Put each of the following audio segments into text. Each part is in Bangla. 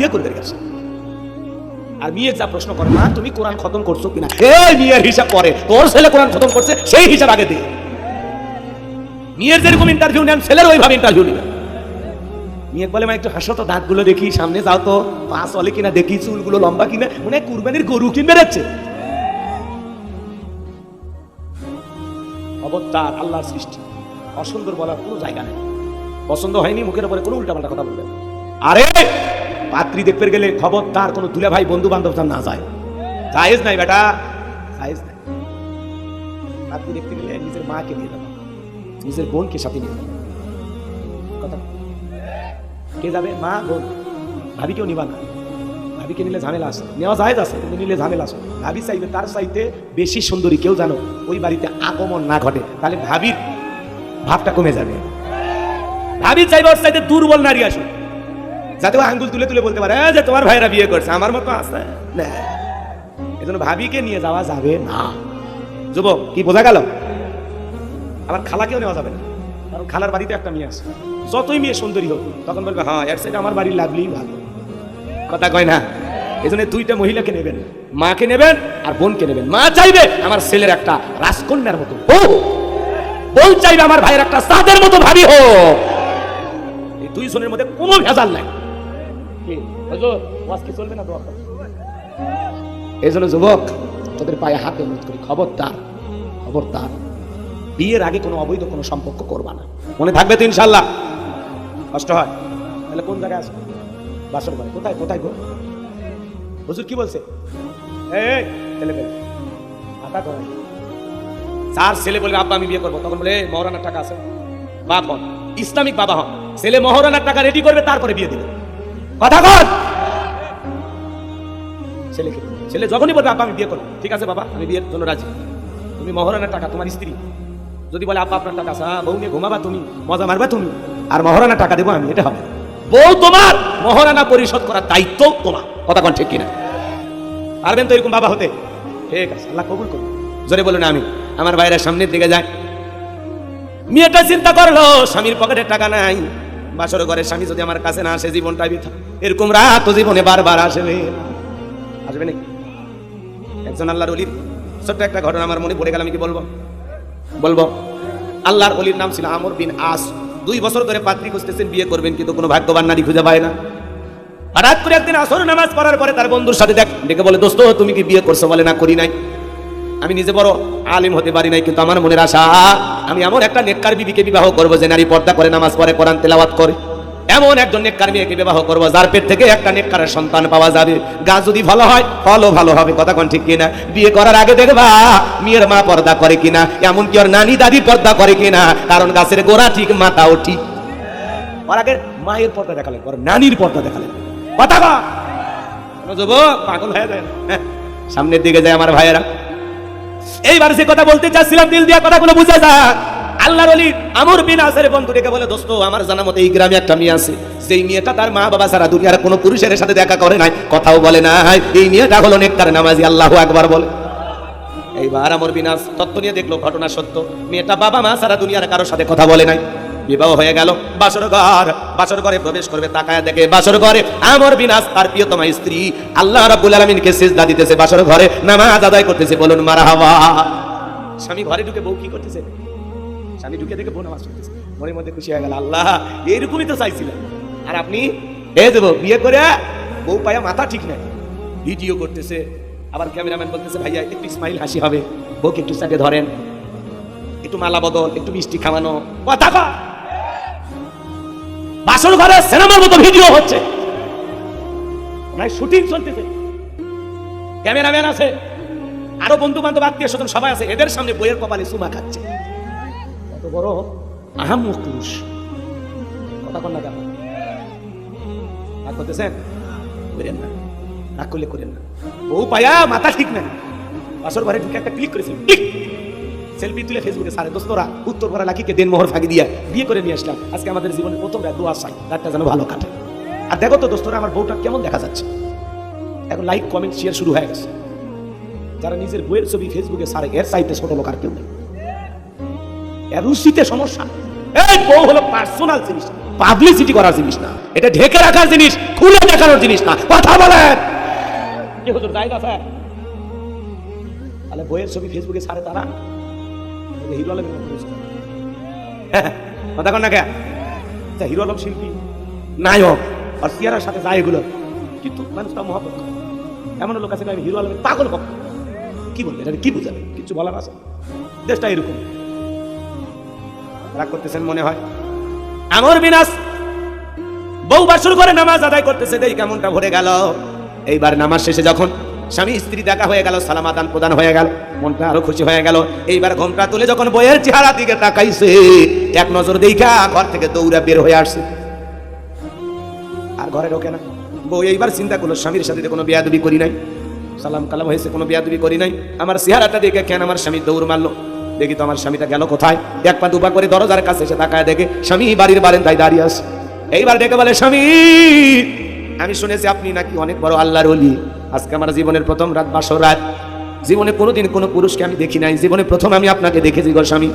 বিয়ে করবে গেছে আর মেয়ে যা প্রশ্ন করে, মা, তুমি কোরআন খতম করছ কিনা? এই মেয়ের হিসাব করে তোর ছেলে কোরআন খতম করছে, সেই হিসাব আগে দে। মেয়ের যেরকম ইন্টারভিউ নেন, ছেলের ওইভাবে ইন্টারভিউ নেবেন মেয়ে বলে, মা, একটু হাসো তো, দাঁতগুলো দেখি, সামনে যাও তো, পা চলে কিনা, দেখি চুলগুলো লম্বা কিনা, মনে কুরবানির গরু কিনবে যাচ্ছে অবতার, আল্লাহর সৃষ্টি। অসুন্দর বলার কোনো জায়গা নেই। পছন্দ হয়নি, মুখের উপরে কোনো উল্টাপাল্টা কথা বলবেন আরে পাত্রী দেখতে গেলে খবর তার কোনো দুলে ভাই বন্ধু বান্ধব না যায়। জায়েজ নাই বেটা, জায়েজ নাই। পাত্রী দেখতে গেলে নিজের মাকে নিয়ে যাবে, নিজের বোনকে সাথে নিয়ে যাবে। কথা কে যাবে? মা, বোন। ভাবিকেও নিবা না। ভাবিকে নিলে ঝামেলা আসে নেওয়া জায়েজ আছে, কিন্তু নিলে ঝামেলা আছে। ভাবি চাইবে, তার চাইতে বেশি সুন্দরী কেউ জানো ওই বাড়িতে আগমন না ঘটে। তাহলে ভাবির ভাবটা কমে যাবে। ভাবি চাইবে ওর চাইতে দুর্বল নারী আসুক। যাতে ও আঙ্গুল তুলে তুলে বলতে পারে যে তোমার ভাইরা বিয়ে করছে, আমার মতো আছে? না। এজন্য ভাবিকে নিয়ে যাওয়া যাবে না। যুবক, কি বোঝা গেল? আবার খালাকেও নেওয়া যাবে না। কারণ খালার বাড়িতে একটা মেয়ে আছে। যতই মেয়ে সুন্দরী হোক, তখন বলবে হ্যাঁ এর সাইডে আমার বাড়ির লাভলি ভালো। কথা কয় না। এই জন্য দুইটা মহিলাকে নেবেন। মাকে নেবেন আর বোনকে নেবেন। মা চাইবে আমার ছেলের একটা রাজকন্যার মতো বোন চাইবে আমার ভাইয়ের একটা সাদের মতো ভাবি হোক। এই দুই জনের মধ্যে কোনো ভেজাল নাই। এই জন্য যুবক তোদের পায়ে হাতে অনুরোধ করি খবরদার খবরদার। বিয়ের আগে কোনো অবৈধ কোনো সম্পর্ক করবা না। মনে থাকবে তো ইনশাল্লাহ। কষ্ট হয়। তাহলে কোন জায়গায় আসবে বাসর ঘরে কোথায় কোথায় গো? হুজুর কি বলছে? এই, ছেলে পেলে। মাথা ধরে চার ছেলে বলবে আব্বা আমি বিয়ে করব। তখন বলে "এই, মহারানার টাকা আছে। বাপ হন ইসলামিক বাবা হন। ছেলে মহারানার টাকা রেডি করবে তারপরে বিয়ে দিবে। কথা কন ছেলেকে, ছেলে যখনই বলবে, আব্বা, আমি বিয়ে করব। ঠিক আছে, বাবা, আমি বিয়ের জন্য রাজি। তুমি মহারানার টাকা, তোমার স্ত্রী। যদি বলে, আব্বা, আপনার টাকা হ্যাঁ বউ নিয়ে ঘুমাবা তুমি, মজা মারবা তুমি, আর মহারানা টাকা দেবো আমি, এটা হবে। বউ তোমার মহারানা পরিশোধ করার দায়িত্ব তোমার। কথা কন ঠিক কিনা? পারবেন তো এরকম বাবা হতে? ঠিক আছে, আল্লাহ কবুল করুন জোরে বলুন আমি আমার বাইরের সামনের দিকে যাই মেয়েটা চিন্তা করল, স্বামীর পকেটে টাকা নাই। বাসর ঘরে স্বামী যদি আমার কাছে না আসে, জীবনটা বৃথা এরকম রাত জীবনে বারবার আসবে। আসবে নাকি? একজন আল্লাহর অলির ছোট্ট একটা ঘটনা আমার মনে পড়ে গেল, আমি কি বলব? বলব, আল্লাহর অলির নাম ছিল আমর বিন আস। দুই বছর ধরে পাত্রী খুঁজতেছেন, বিয়ে করবেন, কিন্তু কোনো ভাগ্যবান নারী খুঁজে পায় না। হঠাৎ করে একদিন আসর নামাজ পড়ার পরে তার বন্ধুর সাথে দেখ ডেকে বলে, দোস্ত, তুমি কি বিয়ে করছ? বলে, না, করি নাই। আমি নিজে বড় আলিম হতে পারি নাই কিন্তু আমার মনের আশা আমি এমন একটা নেককার বিবিকে বিবাহ করব যে নারী পর্দা করে নামাজ পড়ে কোরআন তেলাওয়াত করে। এমন একজন নেককার মেয়েকে বিবাহ করব যার পেট থেকে একটা নেককারের সন্তান পাওয়া যাবে। গাছ যদি ভালো হয় ফলও ভালো হবে কথা কোন ঠিক কিনা? বিয়ে করার আগে দেখবা মেয়ের মা পর্দা করে কিনা এমন কি ওর নানি দাদি পর্দা করে কিনা কারণ গাছের গোড়া ঠিক মাথাও ঠিক। ওর আগে মায়ের পর্দা দেখালেন ওর নানির পর্দা দেখালেন কথা পাগল হয়ে যায় হ্যাঁ, সামনের দিকে যায় আমার ভাইয়েরা। এইবার যে কথা বলতে চাচ্ছিলাম, দিল দিয়া কথাগুলো বুঝে যা আল্লাহর অলি আমর বিন আসারে বন্ধু ডেকে বলে, দোস্ত, আমার জানা মতে এই গ্রামে একটা মেয়ে আছে। সেই মেয়েটা তার মা বাবা সারা দুনিয়ার কোনো পুরুষের সাথে দেখা করে নাই, কথাও বলে না এই মেয়েটা হলো নেককার নামাজি, আল্লাহ একবার বলে। এইবার আমর বিনাশ তত্ত্ব নিয়ে দেখল, ঘটনা সত্য। মেয়েটা বাবা মা সারা দুনিয়ার কারোর সাথে কথা বলে নাই। বিবাহ হয়ে গেল। বাসর ঘর, বাসর ঘরে প্রবেশ করবে, তাকায় দেখে বাসর ঘরে আমর বিনাশ তার প্রিয়তমা স্ত্রী। আল্লাহ রাব্বুল আলামিনকে সিজদা দিতেছে বাসর ঘরে, নামাজ আদায় করতেছে, বলুন, মারহাবা। স্বামী ঘরে ঢুকে বউ কি করতেছে? স্বামী ঢুকে দেখে বউ নামাজ পড়তেছে। মনের মধ্যে খুশি হয়ে গেল, আল্লাহ এইরকমই তো চাইছিলেন আর আপনি? এ দেবো, বিয়ে করে বউ পায়া মাথা ঠিক নাই। ভিডিও করতেছে, আবার ক্যামেরাম্যান বলতেছে, ভাইয়া, একটু স্মাইল হাসি হবে। বউকে একটু সাথে ধরেন। একটু মালা বদল, একটু মিষ্টি খাওয়ানো। কথা বাসর ঘরে সিনেমার মতো ভিডিও হচ্ছে। শুটিং চলতেছে। ক্যামেরাম্যান আছে, আরও বন্ধু বান্ধব আত্মীয় স্বজন সবাই আছে, এদের সামনে বইয়ের কপালে চুমা খাচ্ছে। কত বড় আহাম পুরুষ। কথা কন না কেন? রাগ করতেছেন? করেন না। রাগ করলে করেন না। ও পায়া মাথা ঠিক নাই। বাসর ঘরে ঢুকে একটা ক্লিক করেছিল ক্লিক সেলফি তুলে ফেসবুকে সারে, দোস্তরা, উত্তর করা লাকিকে দেন মোহর ফাঁকি দিয়া বিয়ে করে নিয়ে আসলাম। আজকে আমাদের জীবনের প্রথম রাত, দোয়া চাই, রাতটা যেন ভালো কাটে। আর দেখো তো দোস্তরা, আমার বউটা কেমন দেখা যাচ্ছে। এখন লাইক কমেন্ট শেয়ার শুরু হয়ে গেছে। যারা নিজের বইয়ের ছবি ফেসবুকে সারে, এর চাইতে ছোট লোক আর কেউ নেই। রুচিতে সমস্যা। এই বউ হলো পার্সোনাল জিনিস পাবলিসিটি করার জিনিস না, এটা ঢেকে রাখার জিনিস, খুলে দেখানোর জিনিস না, কথা বলেন। তাহলে বইয়ের ছবি ফেসবুকে ছাড়ে তারা? এটা হিরো আলমের মতো হ্যাঁ, কন না কে তা হিরো আলম শিল্পী নায়ক আর সিয়ারার সাথে যায় এগুলো। কিন্তু মানুষ তা মহাপত এমন লোক আছে আমি হিরো আলমের পাগল ভক্ত কি বলবে? এটা কি বুঝাবে? কিছু বলার আছে? দেশটা এরকম। রাগ করতেছেন মনে হয়? আমর বিনাশ বউ বাসর করে নামাজ আদায় করতেছে। দেই কেমনটা ভরে গেল। এইবার নামাজ শেষে যখন স্বামী স্ত্রী দেখা হয়ে গেল সালাম আদান প্রদান হয়ে গেল, মনটা আরও খুশি হয়ে গেল। এইবার ঘোমটা তুলে যখন বইয়ের চেহারা দিকে তাকাইছে, এক নজর দেখা ঘর থেকে দৌড়া বের হয়ে আসছে। আর ঘরে ঢোকে না। বউ এইবার চিন্তা করল, স্বামীর সাথে কোনো বেয়াদবি করি নাই। সালাম কালাম হয়েছে, কোনো বেয়াদবি করি নাই। আমার চেহারাটা দেখে কেন আমার স্বামী দৌড় মারলো? দেখি তো আমার স্বামীটা গেল কোথায়? এক পা দুপা করে দরজার কাছে এসে তাকায় দেখে স্বামী বাড়ির বারেন্দায় দাঁড়িয়ে আছে। এইবার ডেকে বলে, স্বামী, আমি শুনেছি আপনি নাকি অনেক বড় আল্লাহর অলি আজকে আমার জীবনের প্রথম রাত বাসর রাত। জীবনে কোনোদিন কোনো পুরুষকে আমি দেখি নাই। জীবনে প্রথম আমি আপনাকে দেখেছি গো স্বামী।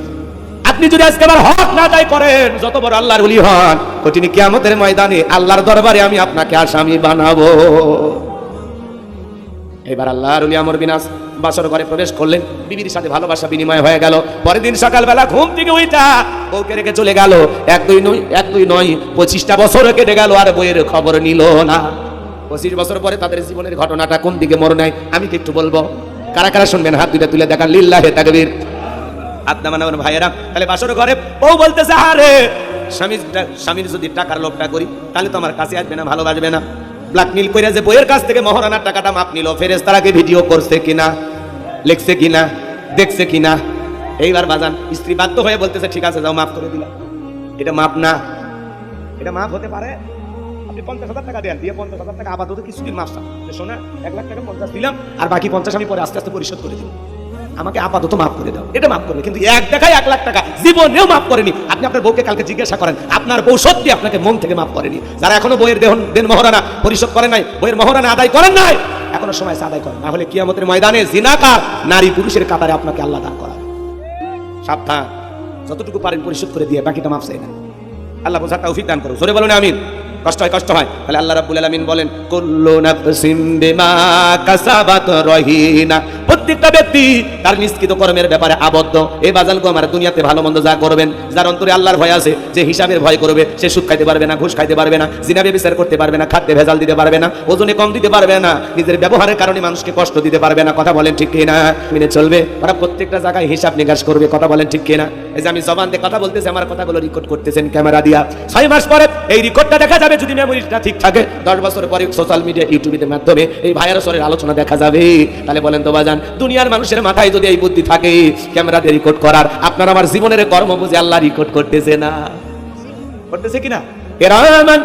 আপনি যদি আজকে আমার হক না দায় করেন, যত বড় আল্লাহর উলি হন, কঠিন কিয়ামতের ময়দানে আল্লাহর দরবারে আমি আপনাকে আসামি বানাবো। এবার আল্লাহর উলি আমর বিনাশ বাসর ঘরে প্রবেশ করলেন। বিবির সাথে ভালোবাসা বিনিময় হয়ে গেল। পরের দিন সকালবেলা ঘুম থেকে উইটা বউকে রেখে চলে গেল। এক দুই নয়, এক দুই নয়, পঁচিশটা বছর কেটে গেল আর বইয়ের খবর নিল না। পঁচিশ বছর পরে তাদের জীবনের ঘটনাটা কোন দিকে মনে নেয় আমি কি একটু বলব? কারা কারা শুনবেন? হাত দুইটা তুলে দেখা লিল্লাহে তাকবীর। হাত নামানো ভাইয়েরা, তাহলে বাসর ঘরে বউ বলতেছে আরে স্বামী স্বামীর যদি টাকার লোভটা করি, তাহলে তো আমার কাছে আসবে না, ভালোবাসবে না। ব্ল্যাকমেল করে যে বইয়ের কাছ থেকে মহারানার টাকাটা মাপ নিল ফেরেস তারাকে ভিডিও করছে কিনা, লিখছে কিনা, দেখছে কিনা। এইবার বাজান, স্ত্রী বাধ্য হয়ে বলতেছে, ঠিক আছে, যাও মাফ করে দিলাম। এটা মাপ না, এটা মাফ হতে পারে আপনি পঞ্চাশ হাজার টাকা দেন, দিয়ে পঞ্চাশ হাজার টাকা আপাতত কিছুদিন চান। যে শোনা এক লাখ টাকা পঞ্চাশ দিলাম, আর বাকি পঞ্চাশ আমি পরে আস্তে আস্তে পরিশোধ করে দিব। আমাকে আপাতত মাফ করে দাও। এটা মাফ করবে, কিন্তু এক দেখায় এক লাখ টাকা জীবনেও মাফ করেনি। আপনি আপনার বউকে কালকে জিজ্ঞাসা করেন, আপনার বউ সত্যি আপনাকে মন থেকে মাফ করেনি। যারা এখনও বইয়ের দেহন দেন মহারানা, পরিশোধ করেন নাই, বইয়ের মহারানা আদায় করেন নাই, এখনও সময় আদায় করেন। না হলে কিয়ামতের ময়দানে জিনাকার, নারী পুরুষের কাতারে আপনাকে আল্লাহ দান করাবে। সাবধান, যতটুকু পারেন পরিশোধ করে দিয়ে, বাকিটা মাফ চাই না। আল্লাহ বোঝার তৌফিক দান করো জোরে বলুন, আমিন। কষ্ট হয় কষ্ট হয়। তাহলে আল্লাহ রাব্বুল আলামিন বলেন, কুল্লু নাফসিন বিমা কাসাবাত রহিনা। প্রত্যেকটা ব্যক্তি তার নিষ্কৃত কর্মের ব্যাপারে আবদ্ধ। এই বাজানকে আমার দুনিয়াতে ভালো মন্দ যা করবেন, যার অন্তরে আল্লাহর ভয় আছে, যে হিসাবের ভয় করবে, সে সুদ খাইতে পারবে না, ঘুষ খাইতে পারবে না জিনাবে বিচার করতে পারবে না, খাদ্যে ভেজাল দিতে পারবে না, ওজনে কম দিতে পারবে না, নিজের ব্যবহারের কারণে মানুষকে কষ্ট দিতে পারবে না। কথা বলেন ঠিক কিনা? মেনে চলবে? ওরা প্রত্যেকটা জায়গায় হিসাব নিকাশ করবে, কথা বলেন ঠিক কিনা? এই যে আমি জবান দিয়ে কথা বলতেছি, আমার কথাগুলো রেকর্ড করতেছেন ক্যামেরা দিয়া। ছয় মাস পরে এই রেকর্ডটা দেখা যাবে যদি মেমোরিটা ঠিক থাকে। দশ বছর পরে সোশ্যাল মিডিয়া ইউটিউবের মাধ্যমে এই ভাইরাসের আলোচনা দেখা যাবে। তাহলে বলেন তো বাজান দুনিয়ার মানুষের মাথায় যদি এই বুদ্ধি থাকে, ক্যামেরাতে রেকর্ড করার, আপনার আমার জীবনের কর্ম বুঝে আল্লাহ রেকর্ড করতেছে না। করতেছে কিনা? কিরামান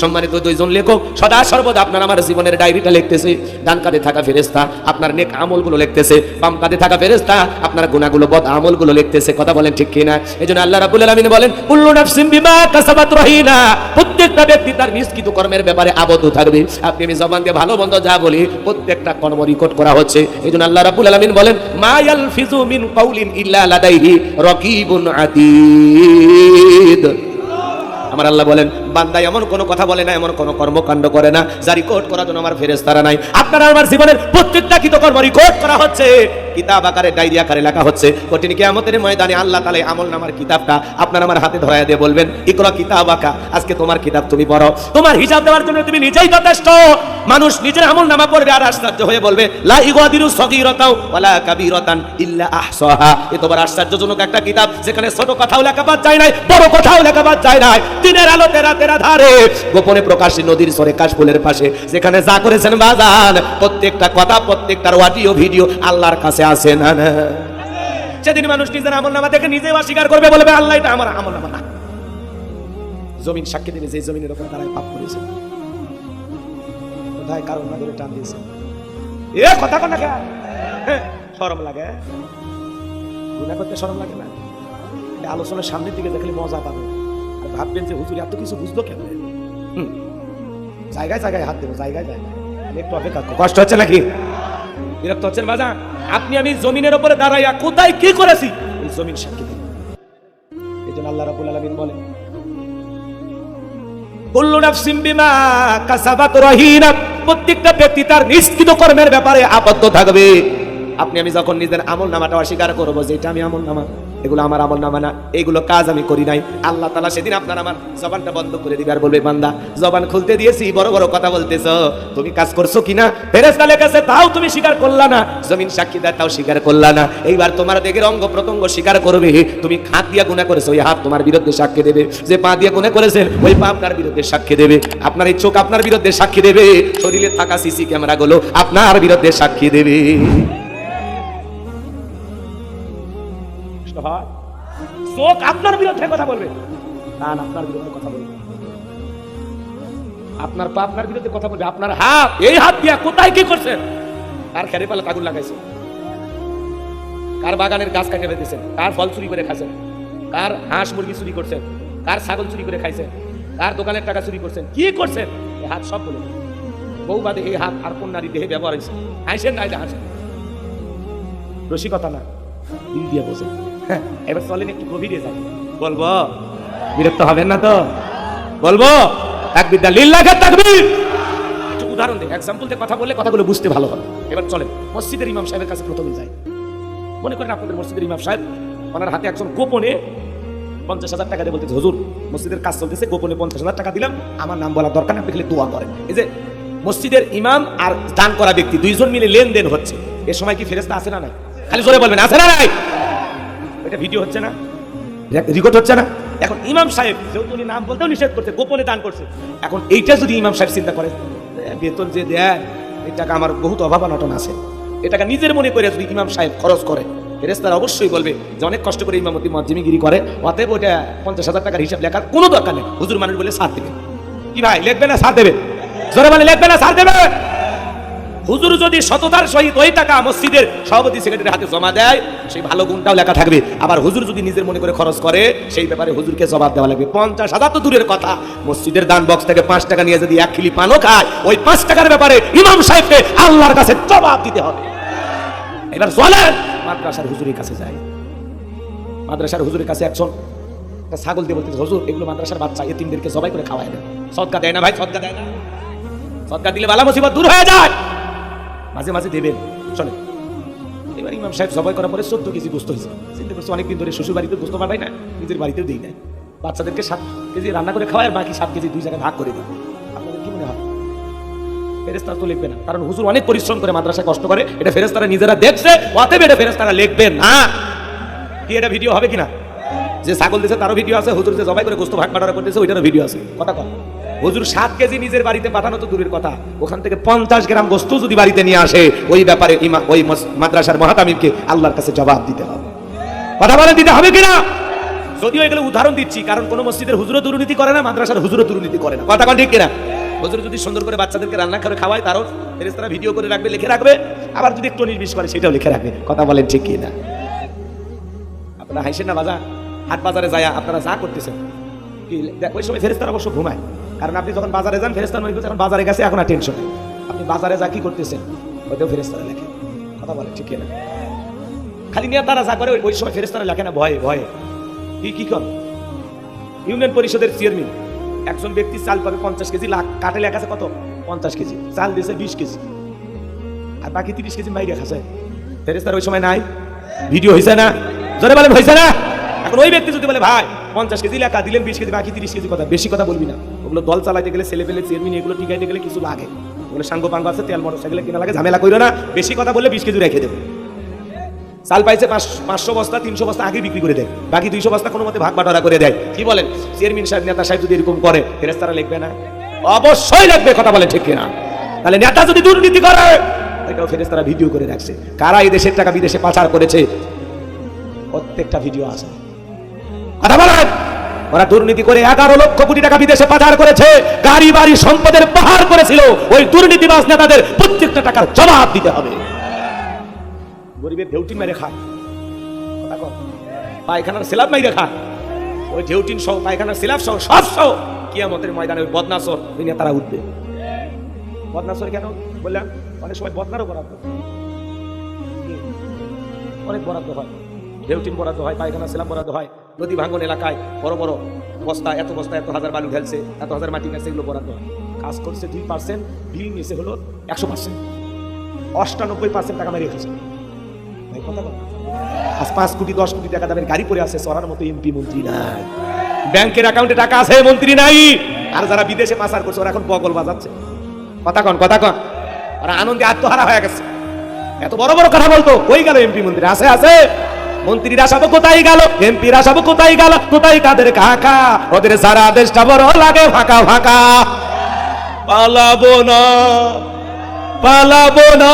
সম্মানিত দুইজন লেখক, সদা সর্বদা আপনার আমার জীবনের লিখতেছে। ডান কাঁধে থাকা ফেরেশতা আপনার নেক আমলগুলো লিখতেছে, বাম কাঁধে থাকা ফেরেশতা আপনার গুনাহগুলো, বদ আমলগুলো লিখতেছে। কথা বলেন ঠিক কিনা? এজন্য আল্লাহ রাব্বুল আলামিন বলেন, কুল্লু নাফসিন বিমা কাসাবাত রহিনা প্রত্যেকটা ব্যক্তি তার নিষ্কৃত কর্মের ব্যাপারে আবদ্ধ থাকবে। আপনি আমি জবান দিয়ে ভালো মন্দ যা বলি, প্রত্যেকটা কর্ম রেকর্ড করা হচ্ছে। এজন্য আল্লাহ রাব্বুল আলামিন বলেন, মা ইয়ালফিজু মিন কাউলিন ইল্লা লাদাইহি। রকিবুন আতীদ। আমার আল্লাহ বলেন বান্দা এমন কোনো কথা বলে না, এমন কোনো কর্মকাণ্ড করে না, যা রিকর্ড করার জন্য আমার ফেরেস তারা নাই। আপনার আমার জীবনের প্রত্যেকটা কৃতকর্ম রিকর্ড করা হচ্ছে। কিতাব আকারে, ডায়েরি আকারে লেখা হচ্ছে। কঠিন কিয়ামতের ময়দানে আল্লাহ তালে আমল নামার কিতাবটা আপনার আমার হাতে ধরায় দিয়ে বলবেন, ইকরা কিতাব আকা, আজকে তোমার কিতাব তুমি পড়ো। তোমার হিসাব দেওয়ার জন্য তুমি নিজেই যথেষ্ট। মানুষ নিজের আমল নামা পড়বে আর আশ্চর্য হয়ে বলবে, লা ইগাদিরু ওয়ালা কাবীরাতান ইল্লা আহসাহা। এ আশ্চর্যজনক একটা কিতাব, যেখানে ছোট কথাও লেখা বাদ যায় নাই, বড় কথাও লেখা বাদ যায় নাই। দিনের আলোতে রাতের আধারে গোপনে প্রকাশে নদীর সরে কাশফুলের পাশে, যেখানে যা করেছেন বাজান, প্রত্যেকটা কথা, প্রত্যেকটার অডিও, ভিডিও আল্লাহর কাছে আছে না না? সেদিন মানুষ নিজের আমল নামা দেখে নিজেও অস্বীকার করবে, বলবে, আল্লাহ, এটা আমার আমল নামা না। জমিন সাক্ষী দেবে যে জমিনের ওপর তারা পাপ করেছে। কোথায়? কারণ না ধরে টান দিয়েছে এ, কথা কোন সরম লাগে। গুণা করতে সরম লাগে না? আলোচনার সামনের দিকে দেখলে মজা পাবে আর ভাববেন যে, হুজুর এত কিছু বুঝলো কেন? জায়গায় জায়গায় হাত দেবো, জায়গায় জায়গায়। একটু অপেক্ষা কষ্ট হচ্ছে নাকি? বিরক্ত হচ্ছেন বাজা আপনি আমি জমিনের ওপরে দাঁড়াইয়া কোথায় কি করেছি? এই জমিন সাক্ষী দেব আল্লাহ রাব্বুল আলামিন বলেন, কুল্লু নাফসিন বিমা কাসাবাত রহিনা প্রত্যেকটা ব্যক্তি তার নিষ্কৃত কর্মের ব্যাপারে আবদ্ধ থাকবে। আপনি আমি যখন নিজের আমল নামাটা অস্বীকার করব, যেটা আমি আমল নামা এগুলো আমার আমল নামা না, এগুলো কাজ আমি করি নাই। আল্লাহ তালা সেদিন আপনার আমার জবানটা বন্ধ করে দিবে আর বলবে, বান্দা, জবান খুলতে দিয়েছি, বড় বড় কথা বলতেছ। তুমি কাজ করছ কিনা? ফেরেস্তা কাছে তাও তুমি স্বীকার করলা না। জমিন সাক্ষী দেয়, তাও স্বীকার করলা না। এইবার তোমার দেখে অঙ্গ প্রত্যঙ্গ স্বীকার করবে। তুমি হাত দিয়ে গুণা করেছ ওই হাত তোমার বিরুদ্ধে সাক্ষী দেবে। যে পা দিয়ে গুণা করেছেন ওই পা আপনার বিরুদ্ধে সাক্ষী দেবে। আপনার এই চোখ আপনার বিরুদ্ধে সাক্ষী দেবে। শরীরে থাকা সিসি ক্যামেরাগুলো আপনার বিরুদ্ধে সাক্ষী দেবে। চোখ আপনার বিরুদ্ধে কথা বলবে। কান আপনার বিরুদ্ধে কথা বলবে আপনার পা আপনার বিরুদ্ধে কথা বলবে। আপনার হাত, এই হাত দিয়া কোথায় কি করছে? কার খেরে পালে আগুন লাগাইছে। কার বাগানের গাছ কাটিয়ে ফেলতেছেন কার ফল চুরি করে খাইছেন কার হাঁস মুরগি চুরি করছেন কার ছাগল চুরি করে খাইছেন কার দোকানের টাকা চুরি করছেন কি করছেন হাত সব বলে বউ বাদে এই হাত আর কোন নারী দেহে ব্যবহার হয়েছে হাসেন না, হাসেন রসিকতা না, দিল দিয়ে বসে এবার চলেন একটু গভীরে যাই। বলব। বিরক্ত হবেন না তো? বলব। তাকবির দা লিল্লাহে তাকবীর। একটু উদাহরণ দেয় এক্সাম্পল দিয়ে কথা বললে কথাগুলো বুঝতে ভালো হবে। এবার চলেন। মসজিদের ইমাম সাহেবের কাছে প্রথমে যাই। মনে করেন আপনাদের মসজিদের ইমাম সাহেব ওনার হাতে একজন গোপনে পঞ্চাশ হাজার টাকা দিয়ে বলতেছে হুজুর মসজিদের কাজ চলতেছে গোপনে পঞ্চাশ হাজার টাকা দিলাম। আমার নাম বলার দরকার না আপনি খালি দোয়া করেন। এই যে মসজিদের ইমাম আর দান করা ব্যক্তি দুইজন মিলে লেনদেন হচ্ছে। এ সময় কি ফেরেস্তা আছে না নাই? খালি জোরে বলবেন আছে না নাই? এটা ভিডিও হচ্ছে না। রেকর্ড হচ্ছে না। এখন ইমাম সাহেব যেহেতু উনি নাম বলতেও নিষেধ করছে গোপনে দান করছে। এখন এইটা যদি ইমাম সাহেব চিন্তা করে বেতন যে দেয় এই টাকা আমার বহুত অভাব অনটন আছে। এ টাকা নিজের মনে করে যদি ইমাম সাহেব খরচ করে ফেরেস্তারা অবশ্যই বলবে যে অনেক কষ্ট করে ইমামতি মজ্জিমিগিরি করে অতএব ওটা পঞ্চাশ হাজার টাকার হিসাব লেখার কোনো দরকার নেই। হুজুর মানুষ বলে সার দেবে। কি ভাই লিখবে না সার দেবে? জোরে মানে লিখবে না সার দেবে? হুজুর যদি সততার সহিত ওই টাকা মসজিদের সভাপতি সেক্রেটারির হাতে জমা দেয়, সেই ভালো গুণটাও লেখা থাকবে। আবার হুজুর যদি নিজের মনে করে খরচ করে, সেই ব্যাপারে হুজুরকে জবাব দেওয়া লাগবে। পঞ্চাশ হাজার তো দূরের কথা। মসজিদের দান বক্স থেকে পাঁচ টাকা নিয়ে যদি এক খিলি পানও খায়, ওই পাঁচ টাকার ব্যাপারে ইমাম সাহেবকে আল্লাহর কাছে জবাব দিতে হবে। এবার চলেন মাদ্রাসার হুজুরের কাছে যায় মাদ্রাসার হুজুরের কাছে একজন ছাগল দিয়ে বলতে হুজুর, এগুলো মাদ্রাসার বাচ্চা এ এতিমদেরকে জবাই করে খাওয়ায় না সদকা দেয় না ভাই সদকা দেয় না। সদকা দিলে বালা মুসিবত দূর হয়ে যায়। মাঝে মাঝে দেবেন। চলে এবার ইমাম সাহেব সবাই করার পরে চোদ্দ কেজি গোস্ত হয়েছে। চিন্তা করছে অনেকদিন ধরে শ্বশুর বাড়িতে গোস্ত পাঠাই না, নিজের বাড়িতেও দিই না বাচ্চাদেরকে সাত কেজি রান্না করে খাওয়ায় আর বাকি সাত কেজি দুই জায়গায় ভাগ করে দিই। আপনাদের কি মনে হয়? ফেরেস্তারা তো লিখবে না, কারণ হুজুর অনেক পরিশ্রম করে মাদ্রাসায় কষ্ট করে, এটা ফেরেস্তারা নিজেরা দেখছে, অতএব এটা ফেরেস্তারা লিখবে না। কি এটা ভিডিও হবে কিনা? যে ছাগল দিছে তারও ভিডিও আছে, হুজুর যে জবাই করে গোস্ত ভাগ বাটারা করতেছে, ওইটারও ভিডিও আছে। কথা কর হুজুর সাত কেজি নিজের বাড়িতে পাঠানো তো দূরের কথা। ওখান থেকে পঞ্চাশ গ্রাম বস্তু যদি বাড়িতে নিয়ে আসে, ওই ব্যাপারে ওই মাদ্রাসার মহাতামিমকে আল্লাহর কাছে জবাব দিতে হবে। কথা বলে দিতে হবে কিনা? যদিও এগুলো উদাহরণ দিচ্ছি, কারণ কোনো মসজিদের হুজুরও দুর্নীতি করে না, মাদ্রাসার হুজুরও দুর্নীতি করে না। কথা ঠিক কিনা? হুজুর যদি সুন্দর করে বাচ্চাদেরকে রান্না করে খাওয়ায়, তারও ফেরেস্তারা ভিডিও করে রাখবে, লিখে রাখবে, আবার যদি একটু নির্বিষ করে, সেটাও লিখে রাখবে। কথা বলেন, ঠিক কিনা? আপনারা হাইসেন না বাজার? হাট বাজারে যায় আপনারা যা করতেছেন ওই সময় ফেরেস্তারা অবশ্য ঘুমায়। কারণ আপনি যখন বাজারে যান ফেরেস্তার মনে এখন বাজারে গেছে এখন আর টেনশন আপনি বাজারে যা কি করতেছেন, ওইটাও ফেরেস্তারা লেখে। কথা বলেন ঠিক কিনা? খালি নিয়ে তারা যা করে, ওই- ওই সময় ফেরেস্তারা লেখে না, ভয়ে ভয়ে। কি কি কর? ইউনিয়ন পরিষদের চেয়ারম্যান একজন ব্যক্তি চাল পাবে পঞ্চাশ কেজি, লাখ কাটে লেখা আছে কত? পঞ্চাশ কেজি। চাল দিয়েছে বিশ কেজি। আর বাকি তিরিশ কেজি বাইরে খাচ্ছে। ফেরেস্তার ওই সময় নাই। ভিডিও হয়েছে না? জোরে বলেন হয়েছে না? এখন ওই ব্যক্তি যদি বলে, ভাই, পঞ্চাশ কেজি লেখা, দিলেন বিশ কেজি, বাকি তিরিশ কেজি কথা। বেশি কথা বলবি না। ওগুলো দল চালাইতে গেলে ছেলে পেলে চেয়ারম্যান, এগুলো টিকাইতে গেলে কিছু লাগে। ওগুলো সাঙ্গ আছে, তেল মোটর সাইকেলে কিনা লাগে, ঝামেলা করো না। বেশি কথা বললে বিশ কেজি রেখে দেবে। চাল পাইছে পাঁচ- পাঁচশো বস্তা, তিনশো বস্তা আগে বিক্রি করে দেয়। বাকি দুইশো বস্তা কোনো মতে ভাগ বাটোয়ারা করে দেয়। কি বলেন? চেয়ারম্যান সাহেব, নেতা সাহেব যদি এরকম করে ফেরেস্তারা লিখবে না? অবশ্যই লাগবে কথা বলে ঠিক কিনা? তাহলে নেতা যদি দুর্নীতি করে এটাও ফেরেস্তারা ভিডিও করে রাখছে। কারা এই দেশের টাকা বিদেশে পাচার করেছে? প্রত্যেকটা ভিডিও আছে। কথা বলেন ওরা দুর্নীতি করে এগারো লক্ষ কোটি টাকা বিদেশে পাচার করেছে। গাড়ি, বাড়ি, সম্পদের পাহাড় করেছিল। ওই দুর্নীতিবাজ নেতাদের প্রত্যেকটা টাকার জবাব দিতে হবে। গরিবের ঢেউটিন মেরে খায়। পায়খানার সেলাব মাইরে খায় ওই ঢেউটিন সহ, পায়খানার সেলাব সহ, সব সহ। কিয়ামতের ময়দানে ওই বদনাসর ওই নিয়ে তারা উঠবে। বদনাসর কেন? বললাম, অনেক সময় বদনারও বরাদ্দ অনেক বরাদ্দ হয়। রেউটিন বরাদ্দ হয়, পায়খানা সেলাম বরাদ্দ হয়। নদী ভাঙ্গন এলাকায় বড় বড় বস্তা, এত বস্তা, এত হাজার বালু ঢেলছে, এত হাজার মাটি গেছে এগুলো বরাদ্দ হয়। কাজ করছে দুই পার্সেন্ট বিল নিয়েছে হলো একশো পার্সেন্ট অষ্টানব্বই পার্সেন্ট টাকা মেরে বল। আজ পাঁচ কোটি, দশ কোটি টাকা দামের গাড়ি পরে আছে, সরার মতো এমপি মন্ত্রী নাই। ব্যাংকের অ্যাকাউন্টে টাকা আছে মন্ত্রী নাই। আর যারা বিদেশে পাচার করছে, ওরা এখন বগল বাজাচ্ছে। কথা কন কথা কন। ওরা আনন্দে আত্মহারা হয়ে গেছে। এত বড় বড় কথা বলতো, কই গেল এমপি মন্ত্রী? আছে আছে। মন্ত্রীরা সব কোথায় গেল? এমপিরা সব কোথায় গেল? কোথায় কাদের কাকা? ওদের সারা দেশটা বড় লাগে, ফাঁকা ফাঁকা। পালাবো না পালাবো না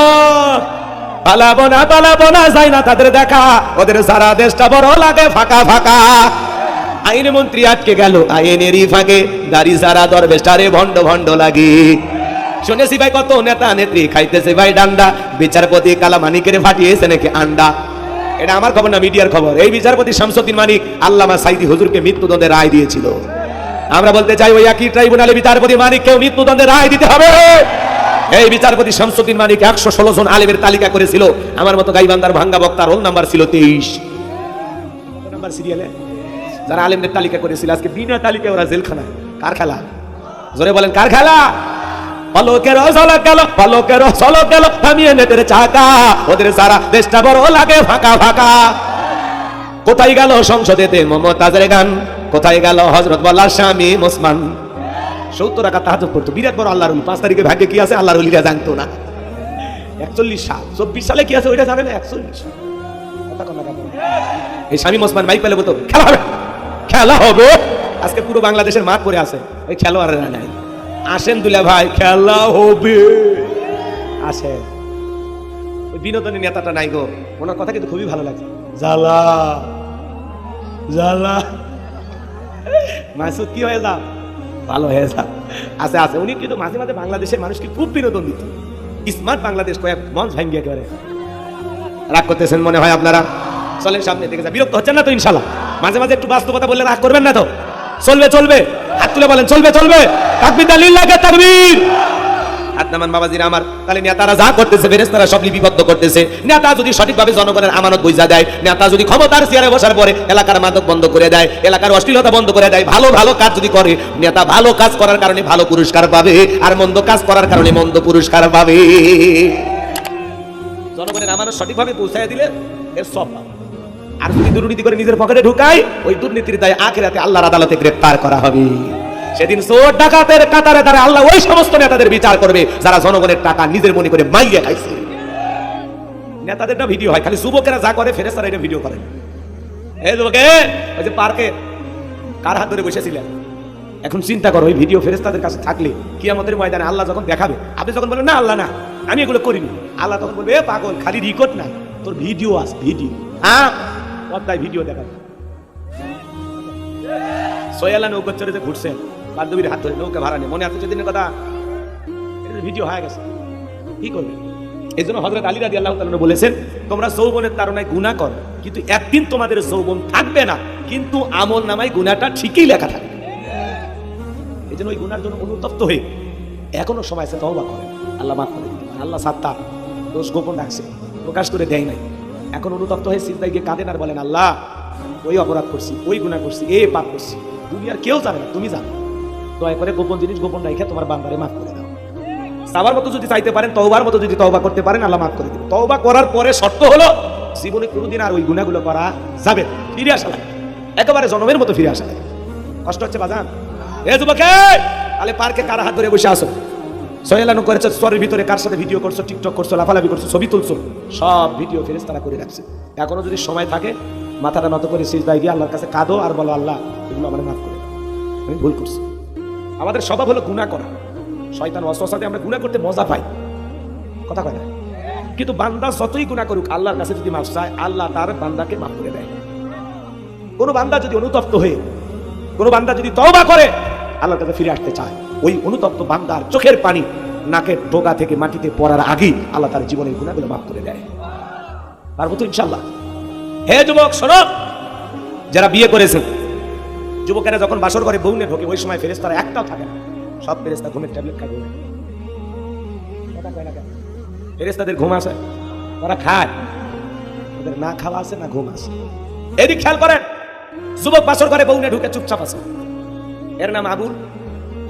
পালাবো না পালাবো না, যাই না তাদের দেখা। ওদের সারা দেশটা বড় লাগে, ফাঁকা ফাঁকা। আইন মন্ত্রী আটকে গেল, আইনেরই ফাঁকে। গাড়ি সারা দরবেশারে ভণ্ড ভণ্ড লাগে। শুনেছি ভাই, কত নেতা নেত্রী খাইতেছে ভাই ডান্ডা। বিচারপতি কালামানিকের ফাটিয়েছে নাকি আন্ডা। এটা আমার খবর না, মিডিয়ার খবর। এই বিচারপতি শামসুদ্দিন মানিক আল্লামা সাইদি হুজুরকে মৃত্যুদণ্ডের রায় দিয়েছিল। আমরা বলতে চাই, ওই একই ট্রাইব্যুনালে বিচারপতি মানিককেও মৃত্যুদণ্ডের রায় দিতে হবে। এই বিচারপতি শামসুদ্দিন মানিক একশো ষোলো জন আলিমের তালিকা করেছিল। আমার মতো গাইবান্দার ভাঙ্গা বক্তার রোল নাম্বার ছিল তেইশ। নাম্বার সিরিয়ালে যারা আলিমদের তালিকা করেছিল, আজকে বিনা তালিকায় ওরা জেলখানায়। কার খেলা? জোরে বলেন, কার খেলা? পলকের ঝলক গেল পলকের গেল, থামিয়ে নেটের চাকা। ওদের সারা দেশটা বড় লাগে ফাঁকা ফাঁকা। কোথায় গেল সংসদেতে মমতাজের গান? কোথায় গেল হজরত বল্লার স্বামী মুসমান সত্তর টাকা তাহাজ করতো বিরাট বড় আল্লাহর পাঁচ তারিখে ভাগ্যে কি আছে? আল্লাহর উলিরা জানতো না। একচল্লিশ সাল, চব্বিশ সালে কি আছে? ওইটা জানে না। একচল্লিশ? এই স্বামী মোসমান মাইক পেলে বলতো, খেলা হবে। খেলা হবে। আজকে পুরো বাংলাদেশের মাঠ পড়ে আছে। ওই খেলোয়াড়রা নাই। আসেন দুলা ভাই খেলা হবে। আসেন। ওই বিনোদনী নেতাটা নাই গো ওনার কথা কিন্তু খুবই ভালো লাগে। জ্বালা জ্বালা। মাসুদ কি হয়ে যা? ভালো হয়ে যা। আছে আছে উনি কিন্তু মাঝে মাঝে বাংলাদেশের মানুষকে খুব বিনোদন দিত স্মার্ট বাংলাদেশ কয়েক মঞ্চ ভাঙ্গিয়ে করে রাগ করতেছেন মনে হয় আপনারা? চলেন সামনে দেখে যা। বিরক্ত হচ্ছেন না তো ইনশাল্লাহ? মাঝে মাঝে একটু বাস্তবতা বললে রাগ করবেন না তো? চলবে চলবে। হাত তুলে বলেন, চলবে চলবে। আমার। তাহলে নেতারা যা করতেছে সব লিপিবদ্ধ করতেছে। নেতা যদি জনগণের আমানত দেয়, নেতা যদি ক্ষমতার চেয়ারে বসার পরে এলাকার মাদক বন্ধ করে দেয়, এলাকার অশ্লীলতা বন্ধ করে দেয়, ভালো ভালো কাজ যদি করে, নেতা ভালো কাজ করার কারণে ভালো পুরস্কার পাবে, আর মন্দ কাজ করার কারণে মন্দ পুরস্কার পাবে। জনগণের আমানত সঠিকভাবে পৌঁছায় দিলে এর সব পাবে। আর যদি দুর্নীতি করে নিজের পকেটে ঢুকায় ওই দুর্নীতির দায় আখেরাতে আল্লাহর আদালতে গ্রেফতার করা হবে। সেদিন চোর ডাকাতের কাতারে তারা আল্লাহ ওই সমস্ত নেতাদের বিচার করবে, যারা জনগণের টাকা নিজের মনে করে মাইয়ে খাইছে। নেতাদেরটা ভিডিও হয়, খালি যুবকেরা যা করে এটা ভিডিও করে। এই যুবকে, ওই যে পার্কে কার হাত ধরে বসেছিলেন? এখন চিন্তা করো, ওই ভিডিও ফেরেস্তাদের কাছে থাকলে কি আমাদের ময়দানে আল্লাহ যখন দেখাবে, আপনি যখন বলবেন, না, আল্লাহ না, আমি এগুলো করিনি। আল্লাহ তখন বলবে পাগল, খালি রিকর্ড না তোর ভিডিও আস ভিডিও হ্যাঁ? পর্দায় ভিডিও দেখাবে। সোয়ালা নৌকা চড়ে যে ঘুরছেন বান্ধবীর হাত ধরে নৌকা ভাড়া নেই মনে আছে সেদিনের কথা? ভিডিও হয়ে গেছে। কি করবে? এই জন্য হজরত আলী রাজি আল্লাহ বলেছেন, তোমরা যৌবনের তারণায় গুনাহ কর, কিন্তু একদিন তোমাদের যৌবন থাকবে না। কিন্তু আমল নামায় গুনাহটা ঠিকই লেখা থাকবে এই জন্য ওই গুনার জন্য অনুতপ্ত হয়ে এখনও সময় আছে তওবা করেন আল্লাহ মাফ করে আল্লাহ সাত্তা দোষ গোপন রাখছে। প্রকাশ করে দেয় নাই। এখন অনুতপ্ত হয়ে সিজদায় গিয়ে কাঁদেন আর বলেন, আল্লাহ, ওই অপরাধ করছি, ওই গুনাহ করছি এ পাপ করছি। দুনিয়ার কেউ জানে না, তুমি জানো। দয়া করে গোপন জিনিস গোপন রাখে তোমার বান্দারে মাফ করে দাও। সাবার মতো যদি চাইতে পারেন, তওবার মতো যদি তওবা করতে পারেন, আল্লাহ মাফ করে দিবেন। তওবা করার পরে শর্ত হলো, জীবনে কোনোদিন আর ওই গুনাহগুলো করা যাবে ফিরে আসা লাগে একেবারে জনমের মতো ফিরে আসা লাগে কষ্ট হচ্ছে, বাজান। এ যুবকে তাহলে পার্কে কারা হাত ধরে বসে আসো সহেলানো করেছে, স্তরের ভিতরে কার সাথে ভিডিও করছ টিকটক করছ, লাফালাফি করছ, ছবি তুলছো, সব ভিডিও ফেরেস তারা করে রাখছে। এখনও যদি সময় থাকে, মাথাটা নত করে সিজদায় দিয়ে আল্লাহর কাছে কাঁদো আর বলো, আল্লাহ, এগুলো আমার মাফ করে আমি ভুল করছি। আমাদের স্বভাব হলো গুণা করা। শয়তান অস্বসাতে আমরা গুণা করতে মজা পাই। কথা কয় না? কিন্তু বান্দা যতই গুণা করুক, আল্লাহর কাছে যদি মাফ চায়, আল্লাহ তার বান্দাকে মাফ করে দেয়। কোনো বান্দা যদি অনুতপ্ত হয়ে, কোনো বান্দা যদি তওবা করে, আল্লাহর কাছে ফিরে আসতে চায়। ওই অনুতপ্ত বান্দার চোখের পানি নাকের ডোগা থেকে মাটিতে পড়ার আগেই আল্লাহ তার জীবনের গুণাগুলো মাফ করে দেয়। পারব তো ইনশাল্লাহ হে যুবক, শোনো! যারা বিয়ে করেছেন যুবকেরা যখন বাসর করে বউ নিয়ে ঢোকে, ওই সময় ফেরেস্তারা একটাও থাকে না। সব ফেরেস্তা ঘুমের ট্যাবলেট খায় কেন? ফেরেস্তাদের ঘুম আসে তারা খায়। ওদের না খাওয়া আছে না ঘুম আছে এদিক খেয়াল করেন, যুবক বাসর ঘরে বউনে ঢুকে চুপচাপ আছে। এর নাম আবুল।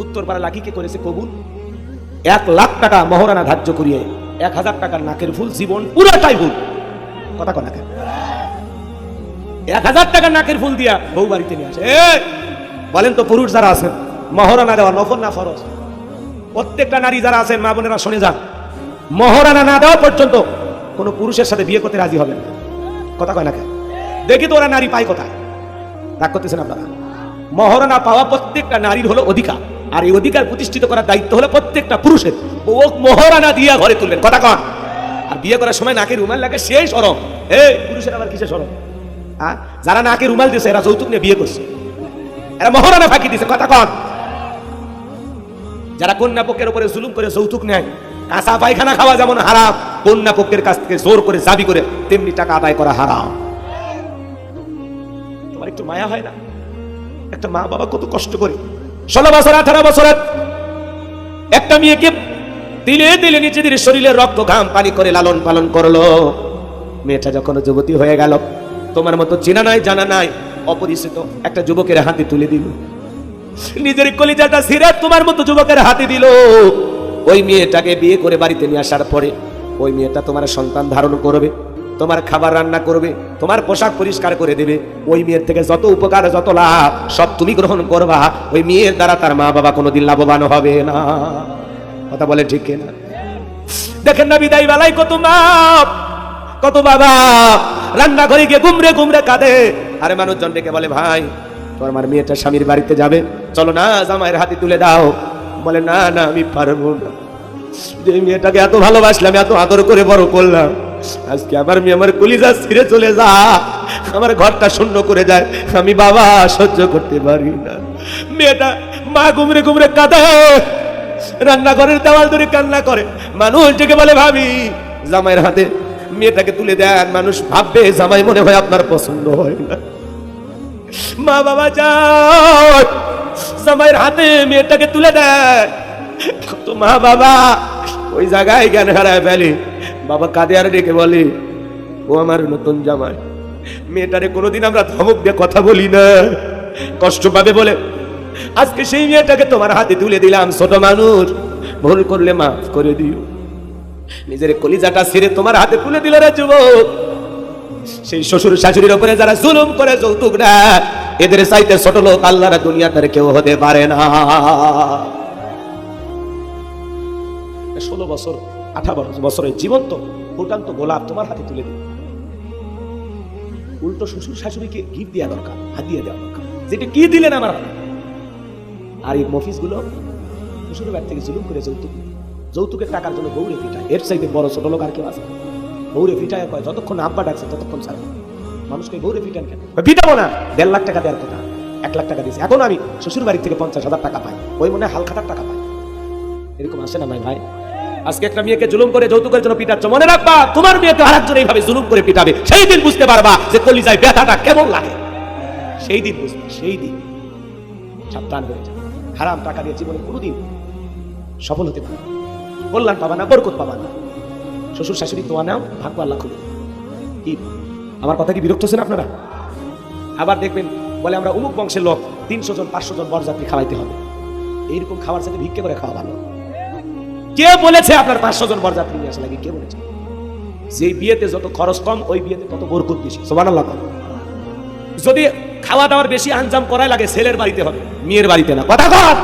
উত্তর পাড়া লাকিকে করেছে কবুল। এক লাখ টাকা মহারানা ধার্য করিয়ে, এক হাজার টাকার নাকের ফুল জীবন পুরোটাই ভুল। কথা কথা এক হাজার টাকার নাকের ফুল দিয়া বউ বাড়িতে নিয়ে আসে। বলেন তো পুরুষ যারা আছেন, মহারানা দেওয়া নফর না ফরজ? প্রত্যেকটা নারী যারা আছেন, মা বোনেরা শুনে যান। মহারানা না দেওয়া পর্যন্ত কোনো পুরুষের সাথে বিয়ে করতে রাজি হবেন কথা কয় না কেন? দেখি তো ওরা নারী পায় কোথায়। রাগ করতেছেন আপনারা? মহারণা পাওয়া প্রত্যেকটা নারীর হলো অধিকার। আর এই অধিকার প্রতিষ্ঠিত করার দায়িত্ব হলো প্রত্যেকটা পুরুষের। ও মহারানা দিয়া ঘরে তুলবেন, কথা কন। আর বিয়ে করার সময় নাকে রুমাল লাগে সেই সরম। এই পুরুষের আবার কিসে সরম? হ্যাঁ যারা নাকে রুমাল দিয়েছে এরা যৌতুক নিয়ে বিয়ে করছে। এরা মহারানা ফাঁকি দিছে, কথা কন। যারা কন্যা পক্ষের উপরে জুলুম করে যৌতুক নেয়, কাঁচা পায়খানা খাওয়া যেমন হারাম, কন্যা পক্ষের কাছ থেকে জোর করে জাবি করে তেমনি টাকা আদায় করা হারাম। তোমার একটু মায়া হয় না? একটা মা বাবা কত কষ্ট করে ষোলো বছর, আঠারো বছরের একটা মেয়েকে দিলে দিলে নিজেদের শরীরে রক্ত ঘাম পানি করে লালন পালন করল। মেয়েটা যখন যুবতী হয়ে গেল, তোমার মতো চেনা নাই, জানা নাই, অপরিচিত একটা যুবকের হাতে তুলে দিল। নিজের কলিজাটা সিরে তোমার মতো যুবকের হাতে দিল। ওই মেয়েটাকে বিয়ে করে বাড়িতে নিয়ে আসার পরে ওই মেয়েটা তোমার সন্তান ধারণ করবে। তোমার খাবার রান্না করবে, তোমার পোশাক পরিষ্কার করে দেবে। ওই মেয়ের থেকে যত উপকার, যত লাভ, সব তুমি গ্রহণ করবা। ওই মেয়ের দ্বারা তার মা বাবা কোনোদিন লাভবান হবে না। কথা বলে ঠিক না দেখেন না বিদায় বেলায় কত মা, কত বাবা রান্না ঘরে গিয়ে গুমরে গুমরে কাঁদে। আরে মানুষজন ডেকে বলে, ভাই তোর আমার মেয়েটা স্বামীর বাড়িতে যাবে। চলো না, জামাইয়ের হাতে তুলে দাও। বলে, না না, আমি পারব না। যে মেয়েটাকে এত ভালোবাসলাম, এত আদর করে বড় করলাম আজকে আমার মেয়ে আমার কলিজা ছিঁড়ে চলে যা। আমার ঘরটা শূন্য করে যায়। আমি বাবা, সহ্য করতে পারি না। মেয়েটা মা গুমরে গুমরে কাঁদে। রান্নাঘরের দেওয়াল ধরে কান্না করে। মানুষ ডেকে বলে, ভাবি, জামাইয়ের হাতে মেয়েটাকে তুলে দেন। মানুষ ভাববে, জামাই মনে হয় আপনার পছন্দ হয় না। মা বাবা, যাও। জামাইয়ের হাতে মেয়েটাকে তুলে দেয় তো মা বাবা, ওই জায়গায় জ্ঞান হারায় ফেলে। বাবা কাঁদে আর ডেকে বলে, ও আমার নতুন জামাই, মেয়েটারে কোনোদিন আমরা ধমক দিয়ে কথা বলি না। কষ্ট পাবে বলে, আজকে সেই মেয়েটাকে তোমার হাতে তুলে দিলাম, ছোট মানুষ। ভুল করলে মাফ করে দিও। নিজের কলিজাটা ছিঁড়ে তোমার হাতে তুলে দিল রে যুবক। সেই শ্বশুর শাশুড়ির উপরে যারা জুলুম করে যৌতুক না এদের চাইতে ছোট লোক আল্লাহর দুনিয়াতে কেউ হতে পারে না। ষোলো বছর আঠারো বছরের জীবন্ত ফুটান্ত গোলাপ তোমার হাতে তুলে দিল উল্টো শ্বশুর শাশুড়িকে গিফট দেওয়া দরকার হাত দিয়ে দেওয়া দরকার। যেটা কি দিলেন আমার আর এই মফিসগুলো শ্বশুর বাড়ি থেকে জুলুম করে যৌতুক। যৌতুকের টাকার জন্য গৌরে ফিটায় এর চাইতে বড় ছোট লোক আর কেউ আছে? গৌরে ফিটায় কয়, যতক্ষণ আব্বা ডাকছে, ততক্ষণ ছাড়বে মানুষকে গৌরে ফিটান কেন? ফিটাবো না। দেড় লাখ টাকা দেওয়ার কথা। এক লাখ টাকা দিয়েছে। এখন আমি শ্বশুর বাড়ি থেকে পঞ্চাশ হাজার টাকা পাই। ওই মনে হালখাতার টাকা পাই। এরকম আসে না ভাই ভাই? আজকে একটা মেয়েকে জুলুম করে যৌতুকের জন্য পিটাচ্ছ, মনে রাখবা, তোমার মেয়েকে আরেকজন এইভাবে জুলুম করে পিটাবে, সেই দিন বুঝতে পারবা যে কলিজায় ব্যথাটা কেমন লাগে। সেই দিন বুঝবে, সেই দিন। সাবধান হয়ে যাবে হারাম টাকা দিয়ে জীবনে কোনোদিন সফল হতে পারবে না। কল্যাণ পাবা না, বরকত পাবা না। শ্বশুর শাশুড়ি দোয়া নাও, ভাগ্য আল্লাহ খুলে কি? আমার কথা কি বিরক্ত হচ্ছেন আপনারা? আবার দেখবেন, বলে আমরা অমুক বংশের লোক, তিনশো জন, পাঁচশো জন বরযাত্রী খাওয়াইতে হবে। এইরকম খাবার সাথে ভিক্ষে করে খাওয়া ভালো। কে বলেছে আপনার পাঁচশো জন বরযাত্রী নিয়ে আসা লাগে? কে বলেছে? যে বিয়েতে যত খরচ কম ওই বিয়েতে তত বরকত বেশি। সোমান যদি খাওয়া দাওয়ার বেশি আঞ্জাম করাই লাগে ছেলের বাড়িতে হবে মেয়ের বাড়িতে না। কথা কর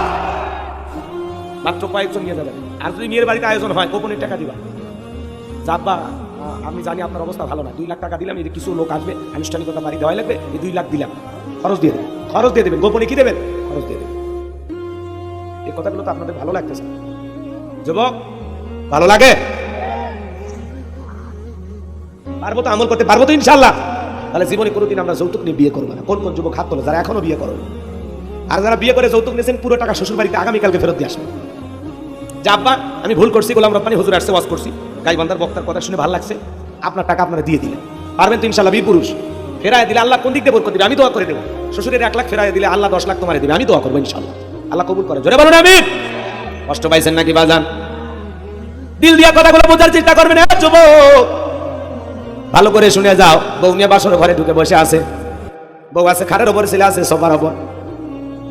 মাত্র কয়েকজন নিয়ে যাবেন। আর যদি মেয়ের বাড়িতে আয়োজন হয় গোপনের টাকা দিবা। যাব্বা আ, আমি জানি আপনার অবস্থা ভালো না। দুই লাখ টাকা দিলাম এই কিছু লোক আসবে আনুষ্ঠানিকতা বাড়ি দেওয়া লাগবে এই দুই লাখ দিলাম। খরচ দিয়ে দেবেন। খরচ দিয়ে দেবেন। গোপনে কি দেবেন? খরচ দিয়ে দেবেন। এই কথাগুলো তো আপনাদের ভালো লাগতেছে। যুবক, ভালো লাগে? পারব তো আমল করতে, পারব তো ইনশাল্লাহ তাহলে জীবনে কোনোদিন আমরা যৌতুক নিয়ে বিয়ে করব না। কোন কোন যুবক হাত তোলে, যারা এখনও বিয়ে করো। আর যারা বিয়ে করে যৌতুক নিয়েছেন, পুরো টাকা শ্বশুর বাড়িতে আগামীকালকে ফেরত দিয়ে আসবে। যে আব্বা, আমি ভুল করছি, গোলাম রব্বানি হুজুর আসছে, ওয়াজ করছি। গাইবান্দার বক্তার কথা শুনে ভালো লাগছে। আপনার টাকা আপনারা দিয়ে দিলেন। পারবেন তো ইনশাল্লাহ পুরুষ। ফেরায় দিলে আল্লাহ কোন দিক দিয়ে বরকত দিবে? আমি দোয়া করে দেবো। শ্বশুরের এক লাখ ফেরায় দিলে আল্লাহ দশ লাখ তোমার দিবে। আমি দোয়া করব ইনশাল্লাহ আল্লাহ কবুল করে। জোরে বলুন আমি কষ্ট পাইছেন নাকি বাজান? দিল দিয়া কথাগুলো বোঝার চেষ্টা করবেন ভালো করে শুনে যাও। বউ নিয়ে বাসর ঘরে ঢুকে বসে আছে। বউ আছে, খাটের ওপর ছেলে আছে, সোফার ওপর।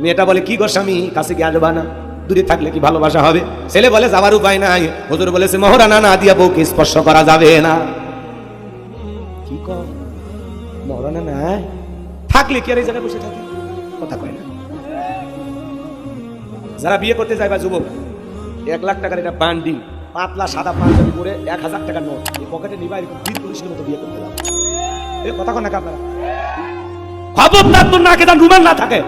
মেয়েটা বলে, কি করছ আমি কাছে কি আসবা না? দূরে থাকলে কি ভালোবাসা হবে? ছেলে বলে যাওয়ার উপায় নাই। হুজুর বলেছে, মহারানা না দিয়া বউকে স্পর্শ করা যাবে না। কি কর মহারানা নাই? থাকলে কি আর এই জায়গায় বসে থাকি? কথা কয় না। যারা বিয়ে করতে যায় বা যুবক, এক লাখ টাকার এটা বান্ডি পাতলা সাদা পাঞ্জাবি করে এক হাজার টাকার নোট এই পকেটে নিবা এরকম বীর পুলিশের মতো বিয়ে করতে যাবে এই কথা কন নাকি আপনারা? খবরদার তোর নাকে রুমাল না থাকে।